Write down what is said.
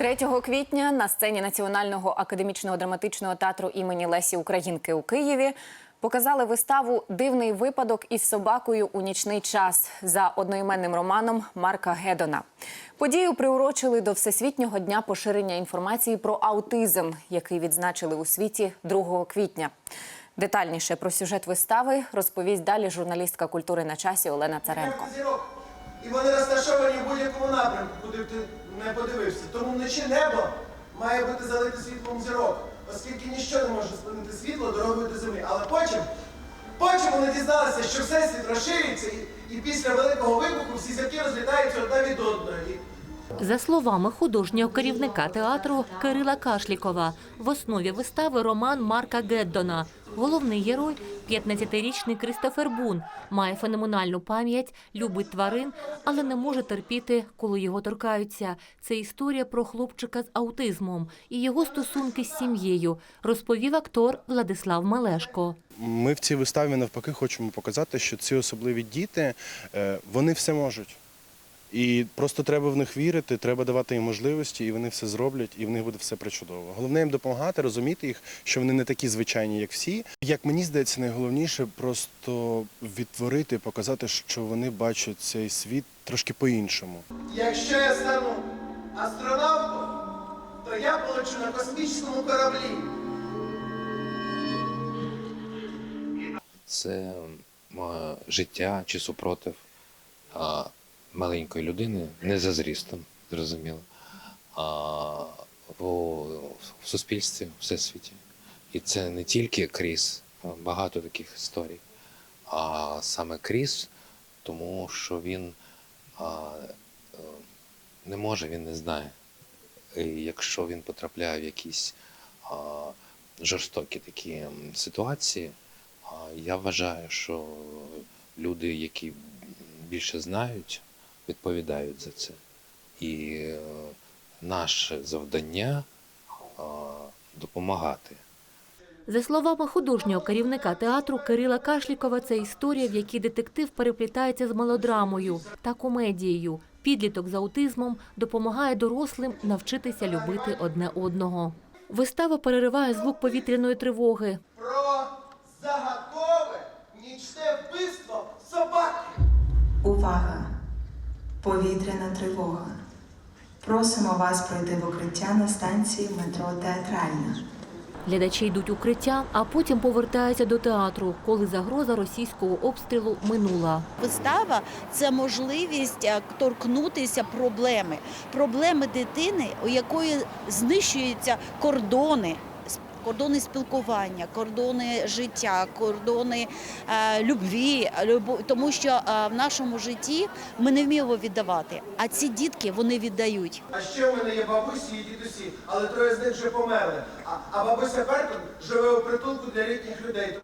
3 квітня на сцені Національного академічного драматичного театру імені Лесі Українки у Києві показали виставу Дивний випадок із собакою у нічний час за одноіменним романом Марка Гедона. Подію приурочили до Всесвітнього дня поширення інформації про аутизм, який відзначили у світі 2 квітня. Детальніше про сюжет вистави розповість далі журналістка культури на часі Олена Царенко. І вони розташовані в будь-якому напрямку, куди б ти не подивився. Тому вночі небо має бути залите світлом зірок, оскільки ніщо не може спинити світло дорогою до землі. Але потім, потім вони дізналися, що всесвіт розширюється, і, і після великого вибуху всі зірки розлітаються одна від одної. За словами художнього керівника театру Кирила Кашлікова, в основі вистави роман Марка Геддона. Головний герой – 15-річний Крістофер Бун, має феноменальну пам'ять, любить тварин, але не може терпіти, коли його торкаються. Це історія про хлопчика з аутизмом і його стосунки з сім'єю, розповів актор Владислав Мелешко. Ми в цій виставі навпаки хочемо показати, що ці особливі діти е, вони все можуть. І просто треба в них вірити, треба давати їм можливості, і вони все зроблять, і в них буде все причудово. Головне їм допомагати, розуміти їх, що вони не такі звичайні, як всі. Як мені здається, найголовніше просто відтворити, показати, що вони бачать цей світ трошки по-іншому. Якщо я стану астронавтом, то я полечу на космічному кораблі. це життя чи супротив маленької людини, не за зрістом, зрозуміло, а в суспільстві, в всесвіті. І це не тільки Кріс, багато таких історій, а саме Кріс, тому що він а, не може, він не знає. І якщо він потрапляє в якісь а, жорстокі такі ситуації, а, я вважаю, що люди, які більше знають, відповідають за це. І е, наше завдання допомагати. За словами художнього керівника театру Кирила Кашлікова, це історія, в якій детектив переплітається з мелодрамою та комедією. Підліток з аутизмом допомагає дорослим навчитися любити одне одного. Вистава перериває звук повітряної тривоги. Про загадкове нічне вбивство собаки. Увага! Повітряна тривога. Просимо вас пройти в укриття на станції метро Театральна. Глядачі йдуть укриття, а потім повертаються до театру, коли загроза російського обстрілу минула. Вистава це можливість е, торкнутися проблеми, проблеми дитини, у якої знищуються кордони. Кордони спілкування, кордони життя, кордони е, любві, любов, тому що е, в нашому житті ми не вміємо віддавати. А ці дітки вони віддають. А ще в мене є бабусі і дідусі, але троє з них вже померли. А, а бабуся Бертон живе у притулку для літніх людей.